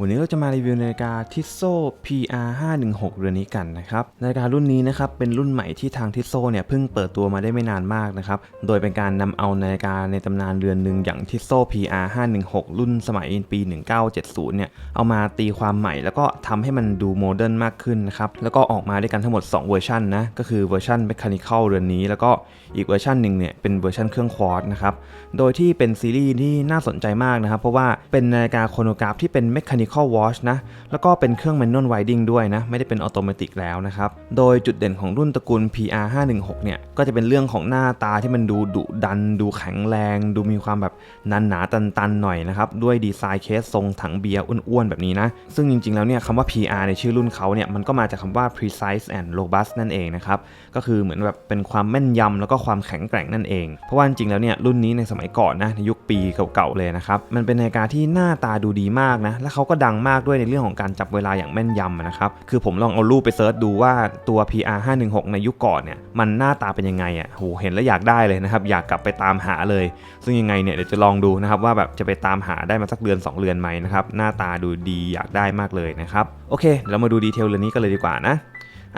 วันนี้เราจะมารีวิวนาฬิกาทิโซ PR 516เรือนนี้กันนะครับ นาฬิการุ่นนี้นะครับเป็นรุ่นใหม่ที่ทางทิโซเนี่ยเพิ่งเปิดตัวมาได้ไม่นานมากนะครับ โดยเป็นการนำเอานาฬิกาในตำนานเรือนหนึ่งอย่างทิโซ PR 516รุ่นสมัยปี 1970 เนี่ยเอามาตีความใหม่แล้วก็ทำให้มันดูโมเดิร์นมากขึ้นนะครับ แล้วก็ออกมาด้วยกันทั้งหมด 2 เวอร์ชันนะ ก็คือเวอร์ชัน Mechanical เรือนนี้ แล้วก็อีกเวอร์ชันหนึ่งเนี่ยเป็นเวอร์ชันเครื่องควอร์ตนะครับ โดยที่เป็นซีรีส์ที่น่าสนใจมากนะครับ เพราะว่าเป็นนาฬิกาโครโนกราฟที่เป็น Mechanical Watch นะ แล้วก็เป็นเครื่อง Manual Winding ด้วยนะ ไม่ได้เป็นออโตเมติกแล้วนะครับ โดยจุดเด่นของรุ่นตระกูล PR 516 เนี่ย ก็จะเป็นเรื่องของหน้าตาที่มันดูดุดัน ดูแข็งแรง ดูมีความแบบนันหนาตันๆหน่อยนะครับ ด้วยดีไซน์เคสทรงถังเบียร์อ้วนๆ แบบนี้นะ ซึ่งจริงๆ แล้วเนี่ยคำว่า PR ในชื่อรุ่นเขาเนี่ยมันก็มาจากคำว่า precise and robust นั่นเองนะครับ ก็คือเหมือนแบบเป็นความแม่นยำแล้วก็ความแข็งแกร่งนั่นเอง เพราะว่าจริงๆแล้วเนี่ยรุ่นนี้ในสมัยก่อนนะในยุคปีเก่าๆเลยนะครับมันเป็นนาฬิกาที่หน้าตาดูดีมากนะและเขาก็ดังมากด้วยในเรื่องของการจับเวลาอย่างแม่นยำนะครับ คือผมลองเอารูปไปเซิร์ชดูว่าตัว PR 516ในยุคก่อนเนี่ยมันหน้าตาเป็นยังไงอะโหเห็นแล้วอยากได้เลยนะครับ อยากกลับไปตามหาเลย ซึ่งยังไงเนี่ยเดี๋ยวจะลองดูนะครับว่าแบบจะไปตามหาได้มาสักเดือน 2 เดือนไหมนะครับหน้าตาดูดีอยากได้มากเลยนะครับโอเค เรามาดูดีเทลเรื่องนี้กันเลยดีกว่านะ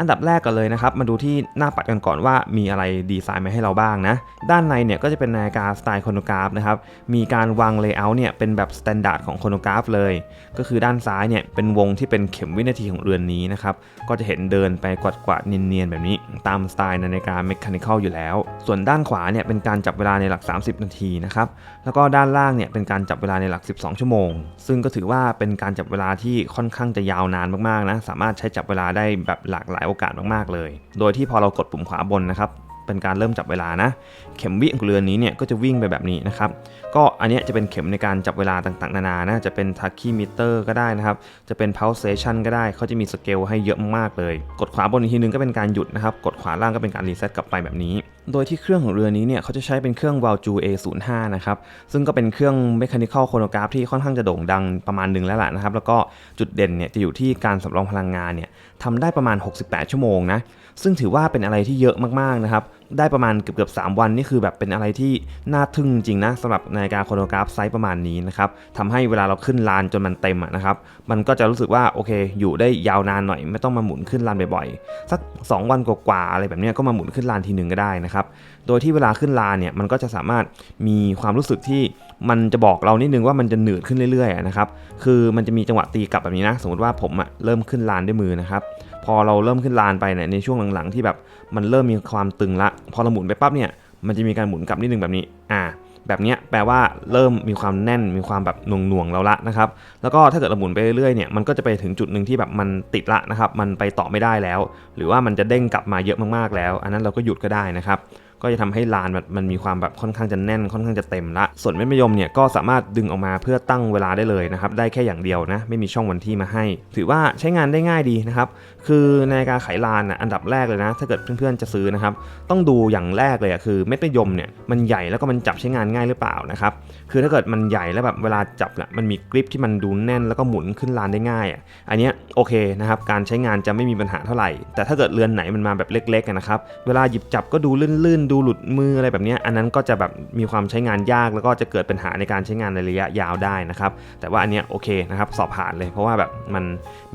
อันดับแรกกันเลยนะครับมาดูที่หน้าปัดกันก่อนว่ามีอะไรดีไซน์มาให้เราบ้างนะ ด้านในเนี่ยก็จะเป็นนาฬิกาสไตล์โคโนกราฟนะครับมีการวางเลเยอร์เนี่ยเป็นแบบสแตนดาร์ดของโคโนกราฟเลย ก็คือด้านซ้ายเนี่ยเป็นวงที่เป็นเข็มวินาทีของเรือนนี้นะครับก็จะเห็นเดินไปกวาดกวาดๆเนียนๆแบบนี้ ตามสไตล์นาฬิกาเมคานิคอลอยู่แล้ว ส่วนด้านขวาเนี่ยเป็นการจับเวลาในหลัก 30 นาทีนะครับแล้วก็ด้านล่างเนี่ยเป็นการจับเวลาในหลัก 12 ชั่วโมง ซึ่งก็ถือว่าเป็นการจับเวลาที่ค่อนข้างจะยาวนานมากๆนะสามารถใช้จับเวลาได้แบบหลากหลายโอกาสมากๆเลย โดยที่พอเรากดปุ่มขวาบนนะครับ เป็นการเริ่มจับเวลานะ เข็มวิของเรือนนี้เนี่ยก็จะวิ่งไปแบบนี้นะครับ ก็อันนี้จะเป็นเข็มในการจับเวลาต่างๆ นานานะ จะเป็นทักกี้มิเตอร์ก็ได้นะครับ จะเป็น pulsation ก็ได้ เขาจะมีสเกลให้เยอะมากเลย กดขวาบนอีกทีนึงก็เป็นการหยุดนะครับ กดขวาล่างก็เป็นการรีเซ็ตกลับไปแบบนี้ โดยที่เครื่องของเรือนี้เนี่ยเขาจะใช้เป็นเครื่อง Valju A05 นะครับ ซึ่งก็เป็นเครื่อง mechanical chronograph ที่ค่อนข้างจะโด่งดังประมาณหนึ่งแล้วล่ะนะครับ แล้วก็จุดเด่นเนี่ยจะอยู่ที่การสำรองพลังงานเนี่ยทำได้ประมาณ 68 ชั่วโมงนะ ซึ่งถือว่าเป็นอะไรที่เยอะมากๆนะครับ ได้ประมาณเกือบเกือบ3วันนี่คือแบบเป็นอะไรที่น่าทึ่งจริงนะสำหรับนาฬิกาโครโนกราฟไซส์ประมาณนี้นะครับทำให้เวลาเราขึ้นลานจนมันเต็มนะครับ มันก็จะรู้สึกว่าโอเค อยู่ได้ยาวนานหน่อยไม่ต้องมาหมุนขึ้นลานบ่อยๆ สัก 2 วันกว่าๆอะไรแบบนี้ก็มาหมุนขึ้นลานทีหนึ่งก็ได้นะครับ โดยที่เวลาขึ้นลานเนี่ยมันก็จะสามารถมีความรู้สึกที่มันจะบอกเรานิดนึงว่ามันจะหนืดขึ้นเรื่อยๆนะครับ คือมันจะมีจังหวะตีกลับแบบนี้นะ สมมติว่าผมอะเริ่มขึ้นลานด้วยมือนะครับ พอเราเริ่มขึ้นลานไปเนี่ยในช่วงหลังๆที่แบบมันเริ่มมีความตึงละ พอเราหมุนไปปั๊บเนี่ยมันจะมีการหมุนกลับนิดนึงแบบนี้อ่าแบบนี้แปลว่าเริ่มมีความแน่นมีความแบบหน่วงๆแล้วละนะครับ แล้วก็ถ้าเกิดเราหมุนไปเรื่อยๆเนี่ยมันก็จะไปถึงจุดหนึ่งที่แบบมันติดละนะครับ มันไปต่อไม่ได้แล้ว หรือว่ามันจะเด้งกลับมาเยอะมากๆแล้ว อันนั้นเราก็หยุดก็ได้นะครับ ก็จะทำให้ลานมันมันมีความแบบค่อนข้างจะแน่นค่อนข้างจะเต็มละ ส่วนเม็ดมะยมเนี่ยก็สามารถดึงออกมาเพื่อตั้งเวลาได้เลยนะครับได้แค่อย่างเดียวนะไม่มีช่องวันที่มาให้ ถือว่าใช้งานได้ง่ายดีนะครับคือในาฬิกาไขลานอะอันดับแรกเลยนะ ถ้าเกิดเพื่อนๆจะซื้อนะครับต้องดูอย่างแรกเลยคือเม็ดมะยมเนี่ยมันใหญ่แล้วก็มันจับใช้งานง่ายหรือเปล่านะครับคือถ้าเกิดมันใหญ่แล้วแบบเวลาจับน่ะมันมีกริปที่มันดูแน่นแล้วก็หมุนขึ้นลานได้ง่ายอะอันนี้โอเคนะครับการใช้งานจะไม่มีปัญหาเท่าไหร่ แต่ถ้าเกิดเรือนไหนมันมาแบบเล็กๆนะครับเวลาหยิบจับก็ดูลื่นๆดูหลุดมืออะไรแบบนี้อันนั้นก็จะแบบมีความใช้งานยากแล้วก็จะเกิดปัญหาในการใช้งานในระยะยาวได้นะครับแต่ว่าอันเนี้ยโอเคนะครับสอบผ่านเลยเพราะว่าแบบมัน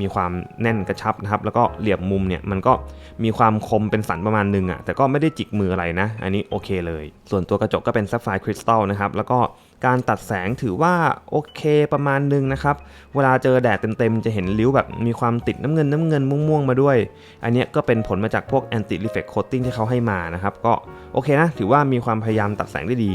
มีความแน่นกระชับนะครับแล้วก็เหลี่ยมมุมเนี่ยมันก็มีความคมเป็นสันประมาณหนึงอะแต่ก็ไม่ได้จิกมืออะไรนะ อันนี้โอเคเลย ส่วนตัวกระจกก็เป็นซัฟไฟร์คริสตัลนะครับแล้วก็ การตัดแสงถือว่าโอเคประมาณหนึงนะครับ เวลาเจอแดดเต็มๆ จะเห็นริ้วแบบมีความติดน้ำเงินน้ำเงินม่วงๆ มาด้วย อันนี้ก็เป็นผลมาจากพวก anti reflect coating ที่เขาให้มานะครับ ก็โอเคนะ ถือว่ามีความพยายามตัดแสงได้ดี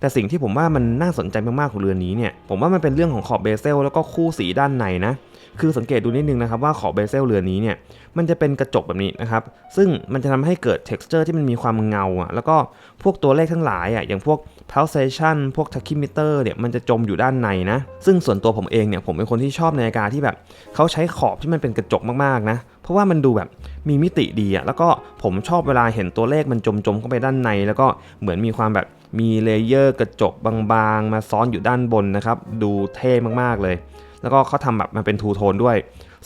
แต่สิ่งที่ผมว่ามันน่าสนใจมากๆของเรือนนี้เนี่ย ผมว่ามันเป็นเรื่องของขอบเบเซลแล้วก็คู่สีด้านในนะ คือสังเกตดูนิดนึงนะครับว่าขอบเบเซลเรือนี้เนี่ยมันจะเป็นกระจกแบบนี้นะครับ ซึ่งมันจะทำให้เกิด texture ที่มันมีความเงาอะแล้วก็พวกตัวเลขทั้งหลายอะอย่างพวก pulsation พวก tachymeter เนี่ยมันจะจมอยู่ด้านในนะ ซึ่งส่วนตัวผมเองเนี่ยผมเป็นคนที่ชอบนาฬิกาที่แบบเขาใช้ขอบที่มันเป็นกระจกมากๆนะเพราะว่ามันดูแบบมีมิติดีอะแล้วก็ผมชอบเวลาเห็นตัวเลขมันจมๆเข้าไปด้านใน แล้วก็เหมือนมีความแบบมีเลเยอร์กระจกบางๆ มาซ้อนอยู่ด้านบนนะครับ ดูเท่มากๆเลย แล้วก็เขาทำแบบมันเป็นทูโทนด้วย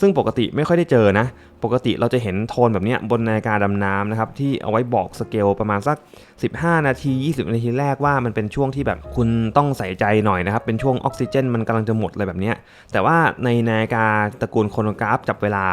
ซึ่งปกติไม่ค่อยได้เจอนะ ปกติเราจะเห็นโทนแบบนี้บนนาฬิกาดำน้ำนะครับ ที่เอาไว้บอกสเกลประมาณสัก 15 นาที 20 นาทีแรกว่ามันเป็นช่วงที่แบบคุณต้องใส่ใจหน่อยนะครับ เป็นช่วงออกซิเจน มันกำลังจะหมดอะไรแบบนี้แต่ว่าในนาฬิกาตระกูลโครโนกราฟจับเวลา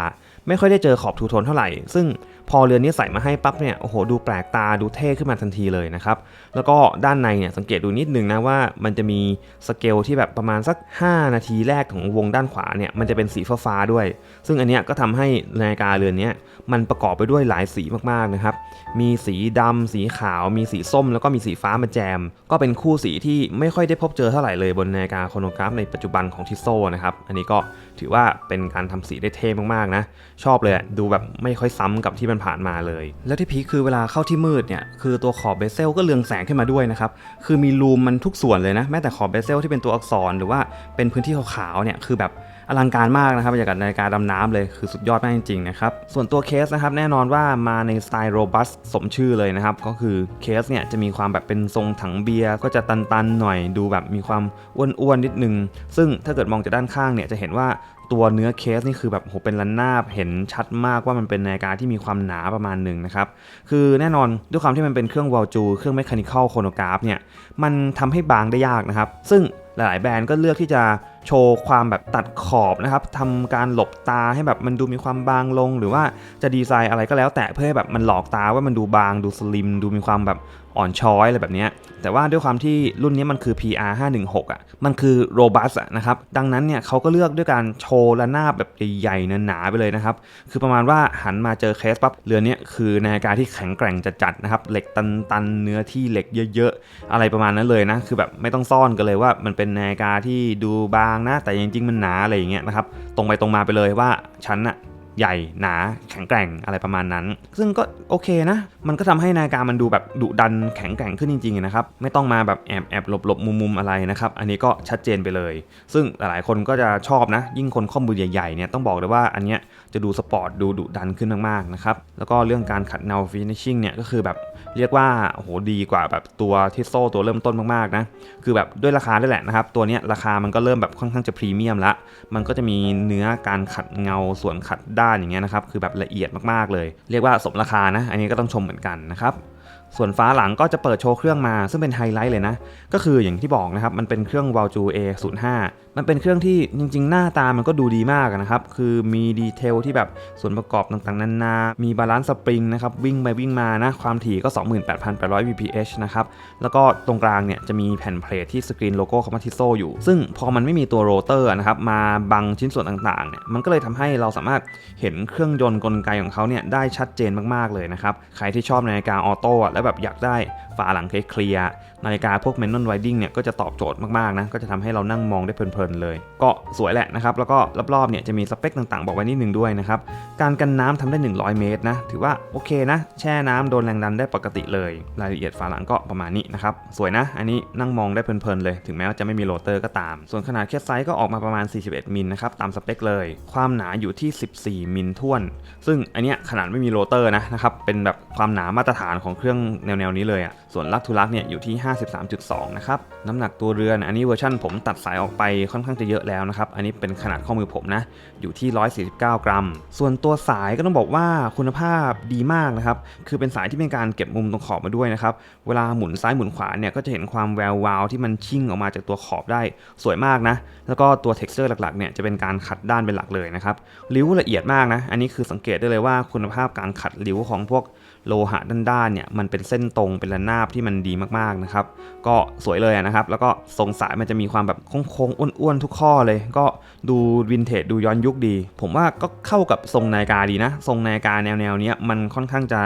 ไม่ค่อยได้เจอขอบทูโทนเท่าไหร่ ซึ่งพอเรือนนี้ใส่มาให้ปั๊บเนี่ยโอ้โหดูแปลกตาดูเท่ขึ้นมาทันทีเลยนะครับ แล้วก็ด้านในเนี่ยสังเกตดูนิดนึงนะว่ามันจะมีสเกลที่แบบประมาณสัก 5 นาทีแรกของวงด้านขวาเนี่ยมันจะเป็นสีฟ้าๆด้วย ซึ่งอันเนี้ยก็ทำให้นาฬิกาเรือนนี้มันประกอบไปด้วยหลายสีมากๆนะครับ มีสีดำสีขาว มีสีส้ม แล้วก็มีสีฟ้ามาแจม ก็เป็นคู่สีที่ไม่ค่อยได้พบเจอเท่าไหร่เลยบนนาฬิกาโครโนกราฟในปัจจุบันของทิโซนะครับอันนี้ก็ถือว่าเป็นการทำสีได้เท่มากๆนะชอบเลยดูแบบไม่ค่อยซ้ำกับที่มันผ่านมาเลย แล้วที่พีคคือเวลาเข้าที่มืดเนี่ยคือตัวขอบเบเซลก็เรืองแสงขึ้นมาด้วยนะครับคือมีรูมมันทุกส่วนเลยนะแม้แต่ขอบเบเซลที่เป็นตัวอักษรหรือว่าเป็นพื้นที่ขาวๆเนี่ยคือแบบอลังการมากนะครับบรรยากาศนาฬิกาดำน้ำเลยคือสุดยอดมากจริงๆนะครับส่วนตัวเคสนะครับแน่นอนว่ามาในสไตล์โรบัสสมชื่อเลยนะครับก็คือเคสเนี่ยจะมีความแบบเป็นทรงถังเบียร์ก็จะตันๆหน่อยดูแบบมีความอ้วนๆนิดนึง ซึ่งถ้าเกิดมองจากด้านข้างเนี่ยจะเห็นว่า ตัวเนื้อเคสนี่คือแบบโหเป็นระนนาบเห็นชัดมากว่ามันเป็นนาฬิกาที่มีความหนาประมาณหนึ่งนะครับ คือแน่นอนด้วยความที่มันเป็นเครื่องวอลจู เครื่อง Mechanical Chronograph เนี่ยมันทำให้บางได้ยากนะครับ ซึ่งหลาย ๆ แบรนด์ก็เลือกที่จะโชว์ความแบบตัดขอบนะครับทำการหลบตาให้แบบมันดูมีความบางลง หรือว่าจะดีไซน์อะไรก็แล้วแต่เพื่อให้แบบมันหลอกตาว่ามันดูบางดูสลิม ดูมีความแบบอ่อนช้อยอะไรแบบเนี้ย แต่ว่าด้วยความที่รุ่นนี้มันคือ PR 516อะ มันคือ robust อะนะครับ ดังนั้นเนี่ยเขาก็เลือกด้วยการโชว์ระนาบแบบใหญ่ๆหนาๆไปเลยนะครับ คือประมาณว่าหันมาเจอเคสปั๊บเรือนี้คือนาฬิกาที่แข็งแกร่งจัดๆนะครับ เหล็กตันๆ เนื้อที่เหล็กเยอะๆ อะไรประมาณนั้นเลยนะ คือแบบไม่ต้องซ่อนกันเลยว่ามันเป็นนาฬิกาที่ดูบางนะ แต่จริงๆมันหนาอะไรอย่างเงี้ยนะครับ ตรงไปตรงมาไปเลยว่าฉันอะ ใหญ่หนาแข็งแกร่งอะไรประมาณนั้น ซึ่งก็โอเคนะ มันก็ทำให้นาฬิกามันดูแบบดุดันแข็งแกร่งขึ้นจริงๆนะครับ ไม่ต้องมาแบบแอบแอบหลบหลบมุมมุมอะไรนะครับ อันนี้ก็ชัดเจนไปเลย ซึ่งหลายๆคนก็จะชอบนะ ยิ่งคนข้อมือใหญ่ๆเนี่ยต้องบอกเลยว่าอันเนี้ยจะดูสปอร์ตดูดุดันขึ้นมากๆนะครับ แล้วก็เรื่องการขัดเงาฟินิชชิ่งเนี่ยก็คือแบบเรียกว่าโอ้โหดีกว่าแบบตัวทิโซตัวเริ่มต้นมากๆนะ คือแบบด้วยราคาด้วยแหละนะครับ ตัวเนี้ยราคามันก็เริ่มแบบค่อนข้างจะพรีเมียมละ มันก็จะมีเนื้อการขัดเงาส่วนขัดดานอย่างเงี้ยนะครับคือแบบละเอียดมากๆเลย เรียกว่าสมราคานะอันนี้ก็ต้องชมเหมือนกันนะครับส่วนฟ้าหลังก็จะเปิดโชว์เครื่องมาซึ่งเป็นไฮไลท์เลยนะ ก็คืออย่างที่บอกนะครับ มันเป็นเครื่อง v a l j u A05 มันเป็นเครื่องที่จริง ๆ หน้าตามันก็ดูดีมากนะครับ คือมีดีเทลที่แบบส่วนประกอบต่างๆ นานา มีบาลานซ์สปริงนะครับ วิ่งไปวิ่งมานะ ความถี่ก็ 28,800 VPH นะครับ แล้วก็ตรงกลางเนี่ยจะมีแผ่นเพลทที่สกรีนโลโก้คอมมาทิโซอยู่ ซึ่งพอมันไม่มีตัวโรเตอร์นะครับ มาบังชิ้นส่วนต่างๆ เนี่ย มันก็เลยทำให้เราสามารถเห็นเครื่องยนต์กลไกของเขาเนี่ยได้ชัดเจนมากๆ เลยนะครับ ใครที่ชอบนาฬิกาออโต้แล้วแบบอยากได้ฝาหลังเคลียร์นาฬิกาพวก manual winding เนี่ยก็จะตอบโจทย์มากๆนะ ก็จะทำให้เรานั่งมองได้เพลินๆเลย ก็สวยแหละนะครับ แล้วก็รอบๆเนี่ยจะมีสเปคต่างๆ บอกไว้นิดนึงด้วยนะครับ การกันน้ำทำได้ 100 เมตรนะ ถือว่าโอเคนะ แช่น้ำโดนแรงดันได้ปกติเลย รายละเอียดฝาหลังก็ประมาณนี้นะครับ สวยนะ อันนี้นั่งมองได้เพลินๆเลย ถึงแม้ว่าจะไม่มีโรเตอร์ก็ตาม ส่วนขนาดเคสไซส์ก็ออกมาประมาณ 41 มิลนะครับ ตามสเปคเลย ความหนาอยู่ที่ 14 มิลท่วน ซึ่งอันเนี้ยขนาดไม่มีโรเตอร์นะนะครับ เป็นแบบความหนามาตรฐานของเครื่องแนวๆนี้เลยอะ่ะ ส่วนลักทุลักเนี่ยอยู่ที่ 53.2 นะครับ น้ำหนักตัวเรือน อันนี้เวอร์ชั่นผมตัดสายออกไปค่อนข้างจะเยอะแล้วนะครับ อันนี้เป็นขนาดข้อมือผมนะ อยู่ที่ 149 กรัม ส่วนตัวสายก็ต้องบอกว่าคุณภาพดีมากนะครับ คือเป็นสายที่เป็นการเก็บมุมตรงขอบมาด้วยนะครับ เวลาหมุนซ้ายหมุนขวาเนี่ยก็จะเห็นความแวววาวที่มันชิ่งออกมาจากตัวขอบได้สวยมากนะ แล้วก็ตัว texture หลักๆเนี่ยจะเป็นการขัดด้านเป็นหลักเลยนะครับ ริ้วละเอียดมากนะ อันนี้คือสังเกตได้เลยว่าคุณภาพการขัดริ้วของพวก โลหะด้านๆเนี่ยมันเป็นเส้นตรงเป็นระนาบที่มันดีมากๆนะครับ ก็สวยเลยนะครับ แล้วก็ทรงสายมันจะมีความแบบโค้งๆอ้วนๆทุกข้อเลย ก็ดูวินเทจดูย้อนยุคดี ผมว่าก็เข้ากับทรงนาฬิกาดีนะ ทรงนาฬิกาแนวๆเนี้ยมันค่อนข้างจะ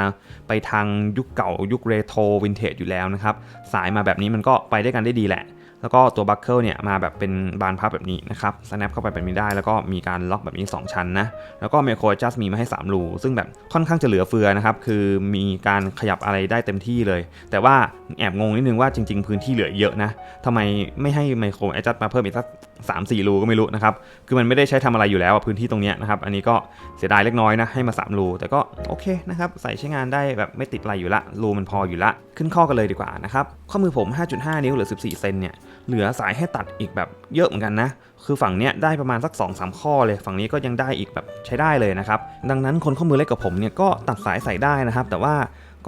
ไปทางยุคเก่ายุคเรโทรวินเทจอยู่แล้วนะครับ สายมาแบบนี้มันก็ไปได้กันได้ดีแหละ แล้วก็ตัวบัคเกิลเนี่ยมาแบบเป็นบานพับแบบนี้นะครับ snap เข้าไปแบบนี้ได้ แล้วก็มีการล็อกแบบนี้ 2 ชั้นนะ แล้วก็ไมโครจัสมีมาให้ 3 รู ซึ่งแบบค่อนข้างจะเหลือเฟือนะครับ คือมีการขยับอะไรได้เต็มที่เลย แต่ว่าแอบงงนิดนึงว่าจริง ๆ พื้นที่เหลือเยอะนะทำไมไม่ให้ไมโครแอดจัสมาเพิ่มอีกสัก สามสี่รูก็ไม่รู้นะครับ คือมันไม่ได้ใช้ทำอะไรอยู่แล้วพื้นที่ตรงนี้นะครับ อันนี้ก็เสียดายเล็กน้อยนะให้มา 3 รู แต่ก็โอเคนะครับ ใส่ใช้งานได้แบบไม่ติดอะไรอยู่ละ รูมันพออยู่ละ ขึ้นข้อกันเลยดีกว่านะครับ ข้อมือผม 5.5 นิ้วหรือ 14 เซนเนี่ย เหลือสายให้ตัดอีกแบบเยอะเหมือนกันนะ คือฝั่งเนี้ยได้ประมาณสัก2อสข้อเลย ฝั่งนี้ก็ยังได้อีกแบบใช้ได้เลยนะครับ ดังนั้นคนข้อมือเล็กกับผมเนี่ยก็ตัดสายใส่ได้นะครับ แต่ว่า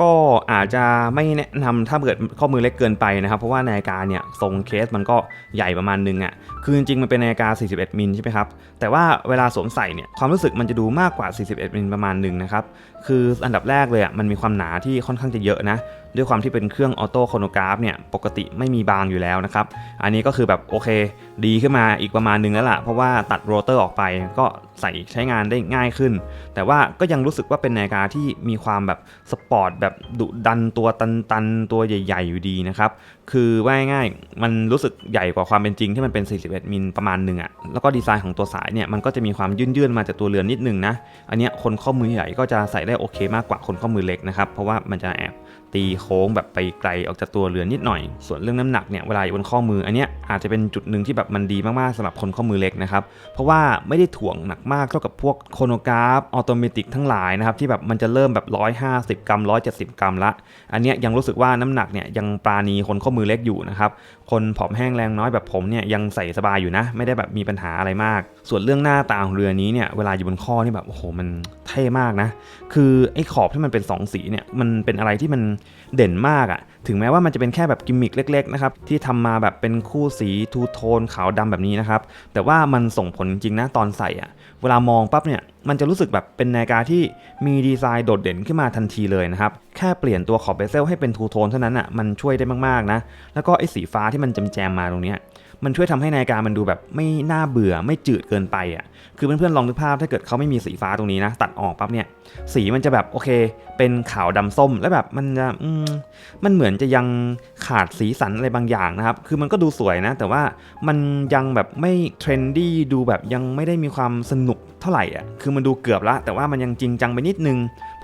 ก็อาจจะไม่แนะนำถ้าเกิดข้อมือเล็กเกินไปนะครับ เพราะว่านาฬิกาเนี่ยทรงเคสมันก็ใหญ่ประมาณนึงอะ่ะคือจริงๆมันเป็นนาฬิกา 41 มิลใช่ไหมครับ แต่ว่าเวลาสวมใส่เนี่ยความรู้สึกมันจะดูมากกว่า 41 มิลประมาณหนึ่งนะครับ คืออันดับแรกเลยอะมันมีความหนาที่ค่อนข้างจะเยอะนะด้วยความที่เป็นเครื่องออโต้โครโนกราฟเนี่ยปกติไม่มีบางอยู่แล้วนะครับ อันนี้ก็คือแบบโอเค ดีขึ้นมาอีกประมาณนึงแล้วล่ะ เพราะว่าตัดโรเตอร์ออกไปก็ใส่ใช้งานได้ง่ายขึ้น แต่ว่าก็ยังรู้สึกว่าเป็นนาฬิกาที่มีความแบบสปอร์ตแบบดุดันตัวตันๆ ตัวใหญ่ๆ อยู่ดีนะครับ คือว่าง่ายมันรู้สึกใหญ่กว่าความเป็นจริงที่มันเป็น 41 มิลประมาณหนึ่งอะแล้วก็ดีไซน์ของตัวสายเนี่ยมันก็จะมีความยื่นๆมาจากตัวเรือนนิดนึงนะ อันนี้คนข้อมือใหญ่ก็จะใส่ได้โอเค มากกว่าคนข้อมือเล็กนะครับ เพราะว่ามันจะแอบตีโค้งแบบไปไกลออกจากตัวเรือนนิดหน่อย ส่วนเรื่องน้ำหนักเนี่ยเวลาอยู่บนข้อมืออันเนี้ยอาจจะเป็นจุดหนึ่งที่แบบมันดีมากๆสำหรับคนข้อมือเล็กนะครับ เพราะว่าไม่ได้ถ่วงหนักมากเท่ากับพวกโคโนกราฟออโตเมติกทั้งหลายนะครับที่แบบมันจะเริ่มแบบ 150 กรัม 170 กรัมละ อันเนี้ยยังรู้สึกว่าน้ำหนักเนี่ยยังปราณีคนข้อมือเล็กอยู่นะครับคนผอมแห้งแรงน้อยแบบผมเนี่ยยังใส่สบายอยู่นะ ไม่ได้แบบมีปัญหาอะไรมาก ส่วนเรื่องหน้าตาของเรือนี้เนี่ยเวลาอยู่บนข้อนี่แบบโอ้โหมันเท่มากนะ คือไอ้ขอบที่มันเป็น 2 สีเนี่ยมันเป็นอะไรที่มันเด่นมากอะถึงแม้ว่ามันจะเป็นแค่แบบกิมมิคเล็กๆนะครับที่ทำมาแบบเป็นคู่สีทูโทนขาวดำแบบนี้นะครับแต่ว่ามันส่งผลจริงนะตอนใส่อะเวลามองปั๊บเนี่ยมันจะรู้สึกแบบเป็นนาฬิกาที่มีดีไซน์โดดเด่นขึ้นมาทันทีเลยนะครับแค่เปลี่ยนตัวขอบเบเซลให้เป็นทูโทนเท่านั้นอะมันช่วยได้มากๆนะแล้วก็ไอ้สีฟ้าที่มันแจมๆมาตรงเนี้ย มันช่วยทำให้นาฬิกามันดูแบบไม่น่าเบื่อไม่จืดเกินไปอะคือเพื่อนๆลองนึกภาพถ้าเกิดเขาไม่มีสีฟ้าตรงนี้นะ ตัดออกปั๊บเนี่ยสีมันจะแบบโอเค เป็นขาวดำส้มแล้วแบบมันจะอืมมันเหมือนจะยังขาดสีสันอะไรบางอย่างนะครับ คือมันก็ดูสวยนะ แต่ว่ามันยังแบบไม่เทรนดี้ดูแบบยังไม่ได้มีความสนุกเท่าไหร่อะคือมันดูเกือบละแต่ว่ามันยังจริงจังไปนิดนึง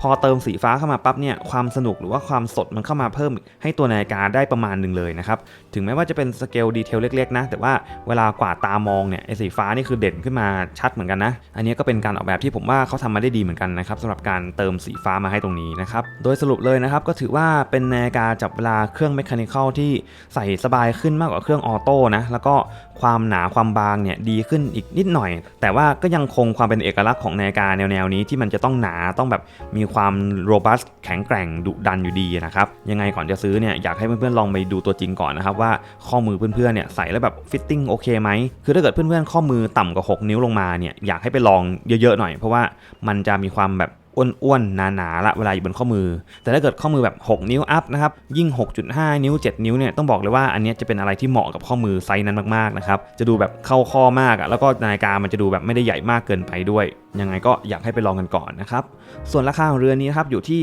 อเติมสีฟ้าเข้ามาปั๊บเนี่ยความสนุกหรือว่าความสดมันเข้ามาเพิ่มให้ตัวนาฬิกาได้ประมาณหนึ่งเลยนะครับถึงแม้ว่าจะเป็นสเกลดีเทลเล็กๆนะแต่ว่าเวลากว่าดตามองเนี่ยไอ้สีฟ้านี่คือเด่นขึ้นมาชัดเหมือนกันนะ อันนี้ก็เป็นการออกแบบที่ผมว่าเขาทำมาได้ดีเหมือนกันนะครับสำหรับการเติมสีฟ้ามาให้ตรงนี้นะครับโดยสรุปเลยนะครับก็ถือว่าเป็นนาฬิกาจับเวลาเครื่องเมคานิคอลที่ใส่สบายขึ้นมากกว่าเครื่องออโต้นะแล้วก็ความหนาความบางเนี่ยดีขึ้นอีกนิดหน่อย แต่ว่าก็ยังคงความเป็นเอกลักษณ์ของนาฬิกาแนวๆนี้ที่มันจะต้องหนาต้องแบบมีความโรบัสแข็งแกร่งดุดันอยู่ดีนะครับยังไงก่อนจะซื้อเนี่ยอยากให้เพื่อนๆลองไปดูตัวจริงก่อนนะครับว่าข้อมือเพื่อนๆเนี่ยใส่แล้วแบบฟิตติ้งโอเคไหมคือถ้าเกิดเพื่อนๆข้อมือต่ำกว่า 6 นิ้วลงมาเนี่ยอยากให้ไปลองเยอะๆหน่อย เพราะว่ามันจะมีความแบบ อ้วนๆหนาๆละเวลาอยู่บนข้อมือ แต่ถ้าเกิดข้อมือแบบ 6 นิ้วอัพนะครับยิ่ง 6.5 นิ้ว 7 นิ้วเนี่ยต้องบอกเลยว่าอันนี้จะเป็นอะไรที่เหมาะกับข้อมือไซส์นั้นมากๆนะครับจะดูแบบเข้าข้อมากอะแล้วก็นาฬิกามันจะดูแบบไม่ได้ใหญ่มากเกินไปด้วยยังไงก็อยากให้ไปลองกันก่อนนะครับส่วนราคาของเรือนนี้นครับอยู่ที่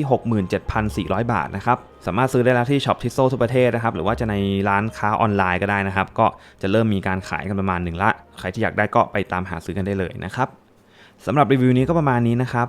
67,400 บาทนะครับสามารถซื้อได้แล้วที่ช็อปทิโซทุกประเทศนะครับหรือว่าจะในร้านค้าออนไลน์ก็ได้นะครับก็จะเริ่มมีการขายกันประมาณหนึ่งละใครที่อยากได้ก็ไปตามหาซื้อกันได้เลยนะครับสำหรับรีวิวนี้ก็ประมาณนี้นะครับ